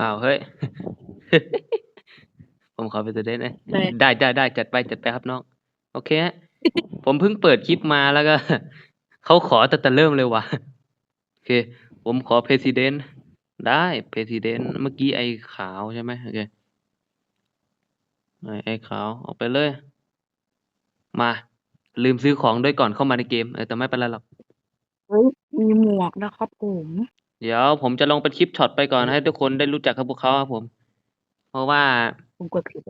อ้าวเฮ้ย ผมขอเป็นตัวเด่นนะได้ ได้ได้ได้จัดไปจัดไปครับน้อง โอเคฮะ ผมเพิ่งเปิดคลิปมาแล้วก็ เขาขอแต่แต่เริ่มเลยว่ะ โอเค ผมขอ President ได้ President เมื่อกี้ไอ้ขาวใช่ไหมโอเค ไอ้ไอ้ขาวออกไปเลย มา ลืมซื้อของด้วยก่อนเข้ามาในเกม เออแต่ไม่เป็นไรหรอกเฮ้ยมีหมวกนะครับผม เดี๋ยวผมจะลงเป็นคลิปช็อตไปก่อนให้ทุกคนได้รู้จักกับพวกเขาครับผม เพราะว่า ผมกดผิด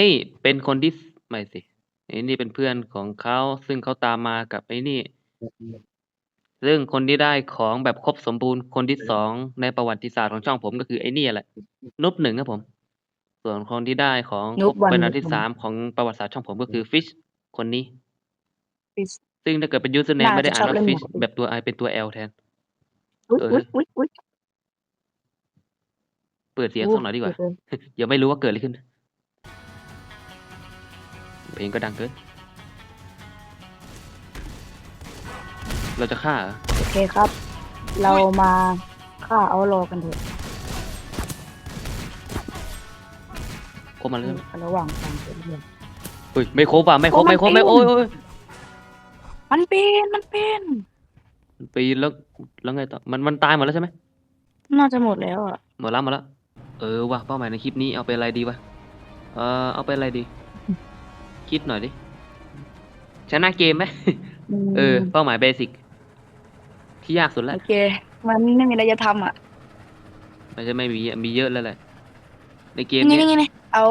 นี่เป็นคนที่ไม่สิไอ้นี่เป็นเพื่อนของเขาซึ่งเขาตามมากับไอ้นี่ ซึ่งคนที่ได้ของแบบครบสมบูรณ์คนที่สองในประวัติศาสตร์ของช่องผมก็คือไอ้นี่แหละนุบหนึ่งครับผม ส่วนคนที่ได้ของครบเป็นอันที่สามของประวัติศาสตร์ช่องผมก็คือฟิชคนนี้ ฟิชซึ่งถ้าเกิดเป็นยูสเนมไม่ได้อ่านว่าฟิชแบบตัวไอเป็นตัว L แทนอุ้ยเอออุ้ยอุ้ยอุ้ย เปิดเสียงสักหน่อยดีกว่าอย่าไม่รู้ว่าเกิดอะไรขึ้น เพลงก็ดังเกิน เราจะฆ่าเหรอโอเคครับ เรามาฆ่าเอารอกันเถอะครบมาเลยใช่ไหมระหว่างทางเรื่อยเฮ้ยไม่ครบอะไม่ครบโอ้มันไม่ครบไม่ปีนโอ้ยโอ้ยๆมันเป็นมันเป็น มันปีนแล้วแล้วไงต่อมันมันตายหมดแล้วใช่ไหมน่าจะหมดแล้วอะหมดแล้วหมดแล้วเออว่ะเป้าหมายในคลิปนี้เอาไปอะไรดีวะเออเอาไปอะไรดี คิดหน่อยดิชนะเกมไหมมเออ เป้าหมายเบสิกที่ยากสุดแล้วโอเค มันไม่มีอะไรจะทำอะ มันจะไม่มีมีเยอะแล้วแหละในเกมนี่เนี้ยนี่นี่เอา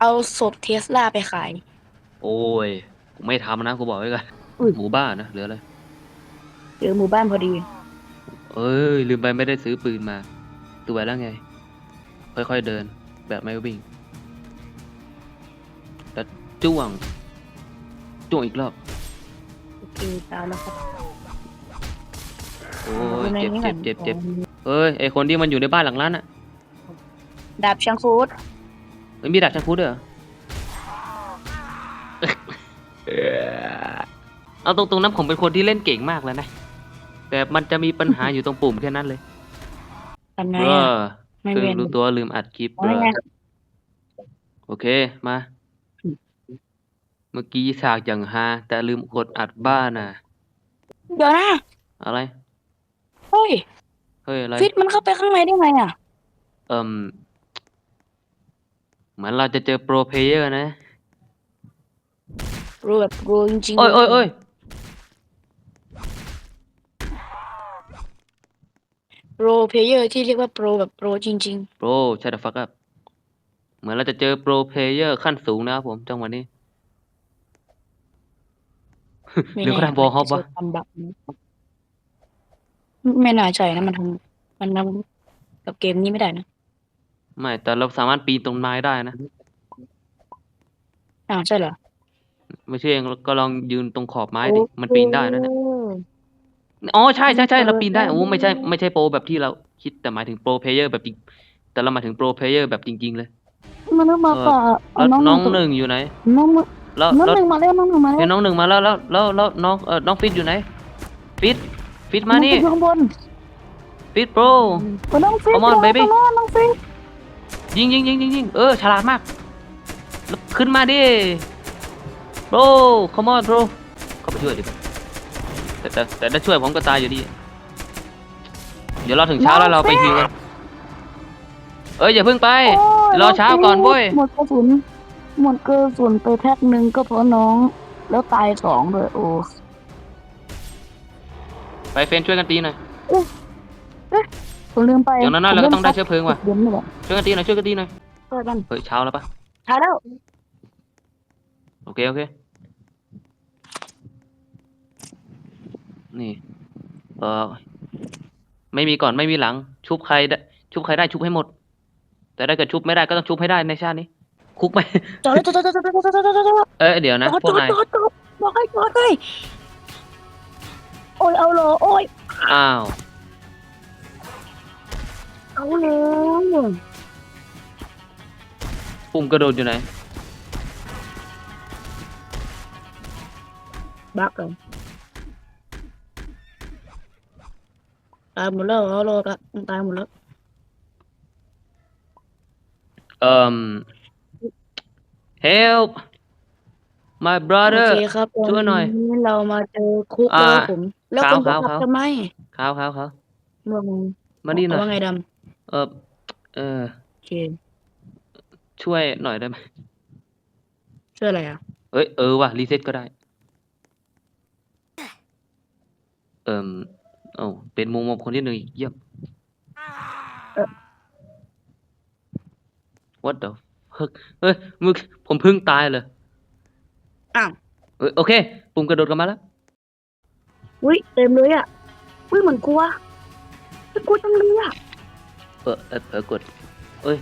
เอาศพเทสลาไปขาย โอ้ย กูไม่ทำนะกูบอกไว้ก่อนอุ้ยหมู่บ้านนะเหลืออะไร เจอหมู่บ้านพอดี เอ้ยลืมไปไม่ได้ซื้อปืนมา ตัวแล้วไง ค่อยๆเดิน แบบไม่วิ่งแล้วจ้วง จ้วงอีกรอบ โอเคตามแล้วครับโอ้ยในเจ็บนี้เจ็บก่อนเจ็บเจ็บเอ้ยไอคนที่มันอยู่ในบ้านหลังนั้นอะดาบชังฟูดเอ้ยมีดาบชังคุดด้วยเหรอเอาตรงๆนะผมเป็นคนที่เล่นเก่งมากแล้วนะ แต่มันจะมีปัญหาอยู่ตรงปุ่มแค่นั้นเลยทำไงเออะอไม่เพิ่เวียงนรู้ตัวลืมอัดคลิปอ๋อนั่นไงโอเคมา เมื่อกี้ฉากอย่างฮาแต่ลืมกดอัดบ้านน่ะ เดี๋ยวนะอะไร เฮ้ยเฮ้ยอะไร ฟิตมันเข้าไปข้างในได้ไงอะเอ่มเหมือนเราจะเจอโปรเพลเยอร์นะ รู้แบบรู้จริงๆโอ้ยโอ้ยโอ้ย โปรเพลเยอร์ที่เรียกว่าโปรแบบโปรจริง โปรชัดฟักอัพเหมือนเราจะเจอโปรเพลเยอร์ขั้นสูงนะครับผมจังหวะนี้ ๆ ไม่หรือแน่เขาทำ ball hop วะ ทำแบบนี้ไม่น่าใช่นะมันทำมันทำกับเกมนี้ไม่ได้นะไม่ แต่เราสามารถปีนต้นไม้ได้นะอ่าวใช่เหรอไม่เชื่อก็ลองยืนตรงขอบไม้ดิ มันปีนได้นะเนี่ยโอ้อ๋อใช่ใช่ใช่มันเปิดเราปีนได้ได้โอ้ไม่ใช่ไม่ใช่โปรแบบที่เราคิดแต่หมายถึงโปรเพลเยอร์แบบจริงแต่เราหมายถึงโปรเพลเยอร์แบบจริง ๆ เลยมันนึกมาก่อนแล้วน้องน้องหนึ่งอยู่ไหนน้องหนึ่งแล้วน้องแล้วหนึ่งมาแล้วน้องหนึ่งมาแล้วเห็นน้องหนึ่งมาแล้วแล้วแล้วแล้วน้องเออน้องฟิตอยู่ไหนฟิตฟิตมานี่องอยู่ข้างบนฟิตโปรเอาน้องฟิต Come on, baby น้องน้องฟิตยิงยิงยิงยิงยิงเออฉลาดมากแล้วขึ้นมาดิโปร come on bro เข้าไปช่วยดิ แต่แต่แต่ถ้าช่วยผมก็ตายอยู่ดี เดี๋ยวรอถึงเช้าแล้วเราไปฮิวกันเอ้ยอย่าเพิ่งไปโอ้ยรอเช้าก่อนเว้ย หมดกระสุน หมดกระสุนไปแพ็คหนึ่งก็เพราะน้อง แล้วตายสองเลยโอ้ ไปเฟรนช่วยกันตีหน่อย ผมลืมไปอย่างนั้นๆเราก็ต้องได้เชื้อเพลิงว่ะ เดี๋ยวนี่แหละช่วยกันตีหน่อยช่วยกันตีหน่อยช่วยกันเฮ้ยเช้าแล้วปะ ช้าแล้ว โอเคโอเค นี่เออไม่มีก่อนไม่มีหลัง ชุบใครได้ชุบใครได้ชุบให้หมด แต่ถ้าเกิดชุบไม่ได้ก็ต้องชุบให้ได้ในชาตินี้ คุกไหมจอดเลยจอดจอดจอดจอดจอดจอดจอดจอดเอ้ยเดี๋ยวนะพวกนายจอดจอดบอกให้จอดเลยโอ้ยเอาเลยโอ้ยอ้าวเอาเลยปุ่มกระโดดอยู่ไหนบักเลย ตายหมดแล้วเอาโลกอะตายหมดแล้ว เอ่ม help my โอ brother เคครับช่วยหน่อยวันนี้เรามาเจอคุกอ่าแล้วผม แล้วคุณคจะรับกลับครับทำไมเขาเขาเขาเมืองมานี่หน่อยว่าไงดเออเออำโอเคช่วยหน่อยได้ไหมช่วยอะไรอะเอ้ยเออว่ะรีเซ็ตก็ได้ เอ่ม เอ้าเป็นมุมมองคนที่หนึ่งอีกเยี่ยมเอ่อ what the fuck เฮ้ยมึงผมเพิ่งตายเลยอ้าวเอ้ยโอเค ปุ่มกระโดดกลันมาแล้ว อุ้ยเต็มเลยอะอุ้ยเหมือนกลัวไม่กลัวจังเลยอะเออเออเผลอกดเอ้ย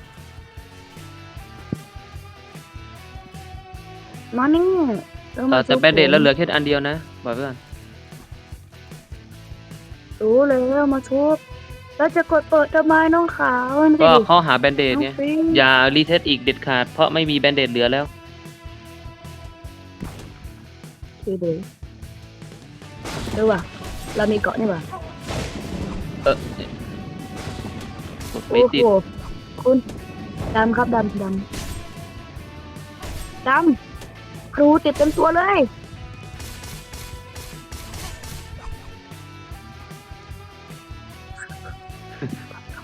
มานี่เราเอมาอแต่ชุแบนเดตผมแล้วเหลือแค่อันเดียวนะบอกไว้ก่อน รู้แล้วมาชุบแล้วจะกดเปิดทำไมน้องขาวนั่นสิก็ข้อหาแบนเดตน้องเนี่ยฟิงอย่ารีเซ็ตอีกเด็ดขาด เพราะไม่มีแบนเดตเหลือแล้ว คือเดี๋ยวเดี๋ยวว่ะเรามีเกาะนี่ว่ะเออเอ๊ะกดไม่โอ้ติด โหคุณดำครับดำดำดำครูติดเต็มตัวเลย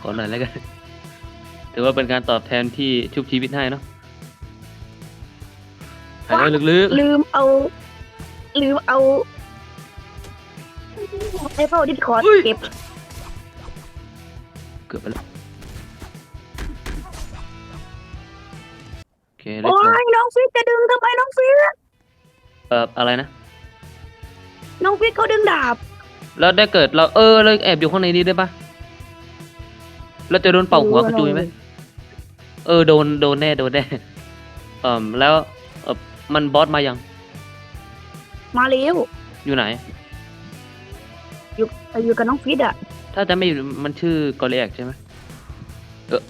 อหน่อยแล้วกัน ถือว่าเป็นการตอบแทนที่ชุบชีวิตให้เนาะหายใจลึกลืมเอา ลืมเอาไอ้เฝ้าดิสคอร์ดเก็บๆ เกือบไปแล้ว โอเคเรียบโอ้ร้อยยน้องฟิกจะดึงทำไมน้องฟิกเอ่ออะไรนะ น้องฟิกเขาดึงดาบ แล้วได้เกิดเราเออเราแอบอยู่ข้างในนี้ได้ปะ เราจะโดนเป่าหัวกระจุยไหมเออโดนโดนแน่โดนแน่เอ่อแล้วเออมันบอสมายัง มาเร็วอยู่ไหน อยู่อยู่กับน้องฟิตอะ ถ้าจะไม่มันชื่อกอริแอกใช่ไหมเออ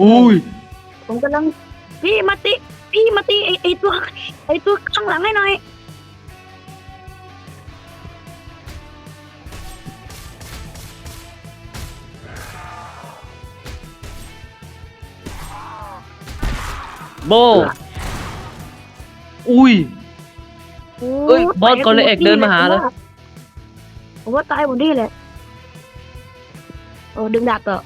อุ้ยผมกำลังพี่มาติพี่มาตีไอไอตัวไอตัวข้างหลังให้หน่อย โบ อุ้ย เอ้ยบอสกอริแอกเดินมาหาเลย ผมว่าตายหมดนี่แหละโอ้ดึงดาบต่อ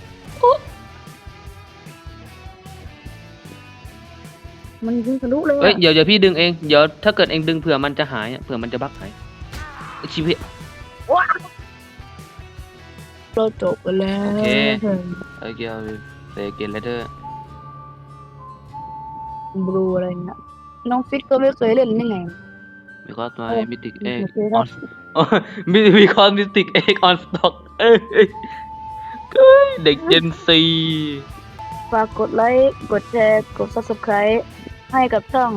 มันยิงทะลุเลยเอ้ยอะเดี๋ยวเดี๋ยวพี่ดึงเองเดี๋ยวถ้าเกิดเองดึงเผื่อมันจะหายอะเผื่อมันจะบักหายชีวิต เราจบกันแล้ว โอเค โอเคเอาเซเกนเลเตอร์ บลูอะไรเนี่ยน้องฟิตก็ไม่เคยเล่นนี่ไงมีคอสมาเออมิติกเอ็กโอเคอครัอบนมีมีคอสมิติกเอ็กออนสต็อกเอ้ยเอ้ยเอ้ยเด็กเจนซีฝากกดไลค์กดแชร์กด subscribe ให้กับช่อง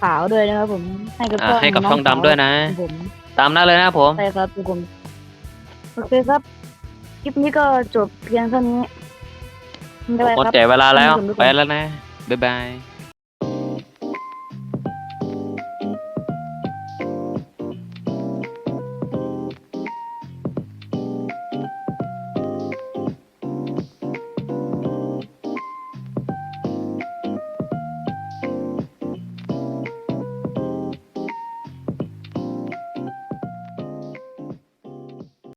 ขาวด้วยนะครับผม ให้กับอ่าช่องให้กับน้ช่องดำด้วยนะของผมตามนั้นเลยนะครับผมใช่ครับทุกคนโอเคครับ คลิปนี้ก็จบเพียงเท่านี้บ๊ายบายหมดครับแก่เวลาแล้วขอบคุณทุกคนไปแล้วนะ บ๊ายบาย